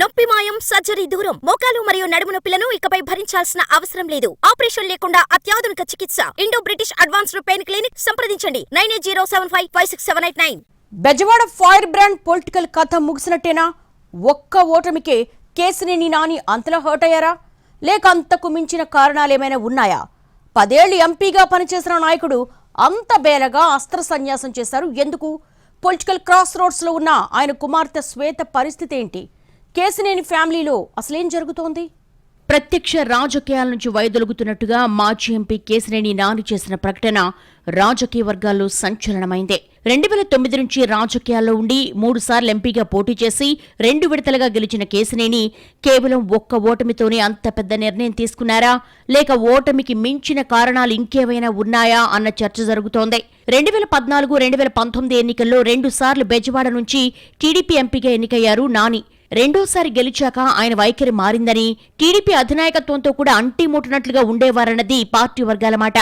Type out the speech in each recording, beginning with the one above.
నొప్పి మాయం సర్జరీ దూరం. మోకాలు మరియు నడుము నొప్పులను ఇకపై భరించాల్సిన అవసరం లేదు. ఆపరేషన్ లేకుండా అత్యాధునిక చికిత్స. Indo British advanced pain clinic సంప్రదించండి. Nine eight zero seven five five six seven eight nine. Bezawada fire brand political కథ ముగిసినట్టేనా? ఒక్క ఓటమికే కేసినేని నాని అంతలా హర్ట్ అయ్యారా? లేక అంతకు మించిన కారణాలేమైనా ఉన్నాయా? పదేళ్ళు ఎంపీగా పనిచేసిన నాయకుడు అంత బేలగా అస్త్ర సన్యాసం చేశారు. ఎందుకు? పొలిటికల్ క్రాస్ రోడ్స్లో ఉన్న ఆయన కుమార్తె శ్వేత పరిస్థితి ఏంటి? కేసినేని ఫ్యామిలీలో అసలేం జరుగుతోంది? ప్రత్యక్ష రాజకీయాల నుంచి వైదొలుగుతున్నట్టుగా మాజీ ఎంపీ కేసినేని నాని చేసిన ప్రకటన రాజకీయ వర్గాల్లో సంచలనమైందే. రెండు వేల తొమ్మిది నుంచి రాజకీయాల్లో ఉండి మూడుసార్లు ఎంపీగా పోటీ చేసి రెండు విడతలుగా గెలిచిన కేసినేని కేవలం ఒక్క ఓటమితోనే అంత పెద్ద నిర్ణయం తీసుకున్నారా? లేక ఓటమికి మించిన కారణాలు ఇంకేమైనా ఉన్నాయా అన్న చర్చ జరుగుతోంది. రెండు వేల పద్నాలుగు రెండు వేల పంతొమ్మిది ఎన్నికల్లో రెండుసార్లు బెజవాడ నుంచి టీడీపీ ఎంపీగా ఎన్నికయ్యారు నాని. రెండోసారి గెలిచాక ఆయన వైఖరి మారిందని టీడీపీ అధినాయకత్వంతో కూడా అంటిముట్టినట్లుగా ఉండేవారన్నది పార్టీ వర్గాల మాట.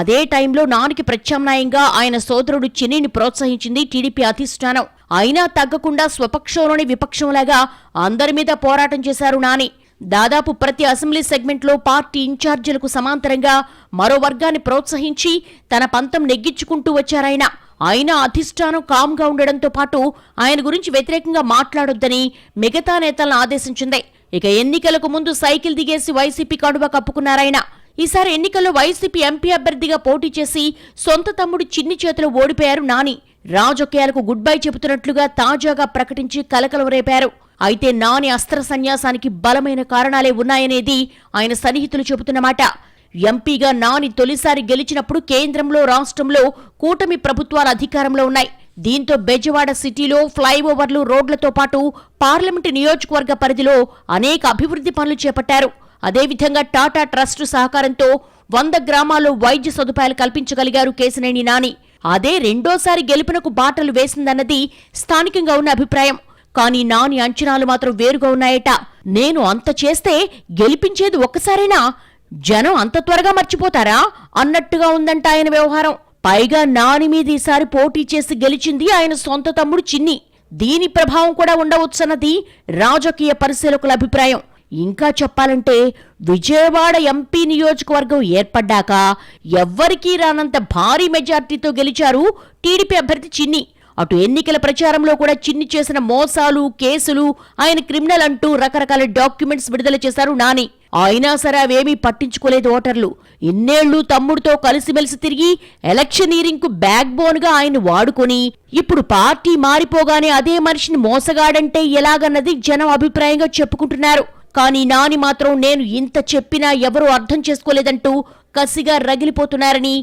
అదే టైంలో నానికి ప్రత్యామ్నాయంగా ఆయన సోదరుడు చిన్నిని ప్రోత్సహించింది టీడీపీ అధిష్టానం. అయినా తగ్గకుండా స్వపక్షంలోని విపక్షంలాగా అందరి మీద పోరాటం చేశారు నాని. దాదాపు ప్రతి అసెంబ్లీ సెగ్మెంట్లో పార్టీ ఇన్ఛార్జీలకు సమాంతరంగా మరో వర్గాన్ని ప్రోత్సహించి తన పంతం నెగ్గించుకుంటూ వచ్చారాయన. ఆయన అధిష్టానం కామ్గా ఉండడంతో పాటు ఆయన గురించి వ్యతిరేకంగా మాట్లాడొద్దని మిగతా నేతలను ఆదేశించింది. ఇక ఎన్నికలకు ముందు సైకిల్ దిగేసి వైసీపీ కడువ కప్పుకున్నారాయన ఈసారి ఎన్నికల్లో వైసీపీ ఎంపీ అభ్యర్థిగా పోటీ చేసి సొంత తమ్ముడు చిన్ని చేతిలో ఓడిపోయారు నాని. రాజకీయాలకు గుడ్ బై చెబుతున్నట్లుగా తాజాగా ప్రకటించి కలకలం రేపారు. అయితే నాని అస్త్ర సన్యాసానికి బలమైన కారణాలే ఉన్నాయనేది ఆయన సన్నిహితులు చెబుతున్నమాట. ఎంపీగా నాని తొలిసారి గెలిచినప్పుడు కేంద్రంలో రాష్ట్రంలో కూటమి ప్రభుత్వాలు అధికారంలో ఉన్నాయి. దీంతో బెజవాడ సిటీలో ఫ్లైఓవర్లు రోడ్లతో పాటు పార్లమెంటు నియోజకవర్గ పరిధిలో అనేక అభివృద్ధి పనులు చేపట్టారు. అదేవిధంగా టాటా ట్రస్ట్ సహకారంతో వంద గ్రామాల్లో వైద్య సదుపాయాలు కల్పించగలిగారు కేశినేని నాని. అదే రెండోసారి గెలుపునకు బాటలు వేసిందన్నది స్థానికంగా ఉన్న అభిప్రాయం. కానీ నాని అంచనాలు మాత్రం వేరుగా ఉన్నాయట. నేను అంత చేస్తే గెలిపించేది ఒక్కసారైనా? జనం అంత త్వరగా మర్చిపోతారా? అన్నట్టుగా ఉందంట ఆయన వ్యవహారం. పైగా నాని మీద ఈసారి పోటీ చేసి గెలిచింది ఆయన సొంత తమ్ముడు చిన్ని. దీని ప్రభావం కూడా ఉండవచ్చన్నది రాజకీయ పరిశీలకుల అభిప్రాయం. ఇంకా చెప్పాలంటే విజయవాడ ఎంపీ నియోజకవర్గం ఏర్పడ్డాక ఎవ్వరికీ రానంత భారీ మెజార్టీతో గెలిచారు టీడీపీ అభ్యర్థి చిన్ని. అటు ఎన్నికల ప్రచారంలో కూడా చిన్ని చేసిన మోసాలు కేసులు ఆయన క్రిమినల్ అంటూ రకరకాల డాక్యుమెంట్స్ విడుదల చేశారు నాని. అయినా సరే అవేమీ పట్టించుకోలేదు ఓటర్లు. ఇన్నేళ్ళు తమ్ముడితో కలిసిమెలిసి తిరిగి ఎలక్షనీరింగ్కు బ్యాక్ బోన్గా ఆయన వాడుకొని ఇప్పుడు పార్టీ మారిపోగానే అదే మనిషిని మోసగాడంటే ఎలాగన్నది జనం అభిప్రాయంగా చెప్పుకుంటున్నారు. కానీ నాని మాత్రం నేను ఇంత చెప్పినా ఎవరూ అర్థం చేసుకోలేదంటూ కసిగా రగిలిపోతున్నారని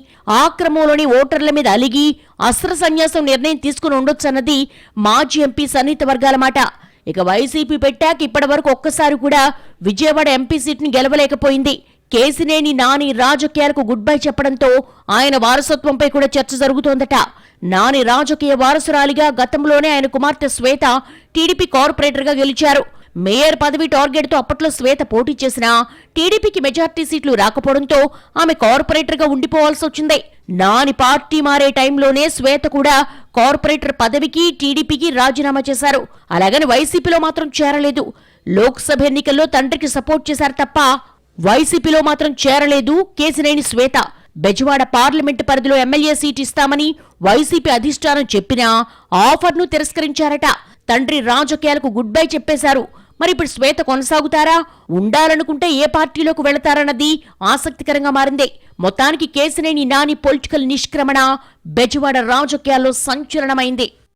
ఆక్రమంలోని ఓటర్ల మీద అలిగి అస్త్ర సన్యాసం నిర్ణయం తీసుకుని ఉండొచ్చన్నది మాజీ ఎంపీ సన్నిహిత వర్గాల మాట. ఇక వైసీపీ పెట్టాక ఇప్పటి వరకు ఒక్కసారి కూడా విజయవాడ ఎంపీ సీట్ని గెలవలేకపోయింది. కేసినేని నాని రాజకీయాలకు గుడ్ బై చెప్పడంతో ఆయన వారసత్వంపై కూడా చర్చ జరుగుతోందట. నాని రాజకీయ వారసురాలిగా గతంలోనే ఆయన కుమార్తె శ్వేత టీడీపీ కార్పొరేటర్గా గెలిచారు. మేయర్ పదవి టార్గెట్తో అప్పట్లో శ్వేత పోటీ చేసినా టీడీపీకి మెజార్టీ సీట్లు రాకపోవడంతో ఆమె కార్పొరేటర్గా ఉండిపోవాల్సి వచ్చింది. నాని పార్టీ మారే టైంలోనే శ్వేత కూడా కార్పొరేటర్ పదవికి టీడీపీకి రాజీనామా చేశారు. అలాగని వైసీపీలో మాత్రం చేరలేదు. లోక్సభ ఎన్నికల్లో తండ్రికి సపోర్ట్ చేశారు తప్ప వైసీపీలో మాత్రం చేరలేదు కేసినేని శ్వేత. బెజవాడ పార్లమెంటు పరిధిలో ఎమ్మెల్యే సీట్ ఇస్తామని వైసీపీ అధిష్టానం చెప్పినా ఆఫర్ను తిరస్కరించారట. తండ్రి రాజకీయాలకు గుడ్ బై చెప్పేశారు. మరి ఇప్పుడు శ్వేత కొనసాగుతారా? ఉండాలనుకుంటే ఏ పార్టీలోకి వెళతారన్నది ఆసక్తికరంగా మారింది. మొత్తానికి కేసినేని నాని పొలిటికల్ నిష్క్రమణ బెజవాడ రాజకీయాల్లో సంచలనమైంది.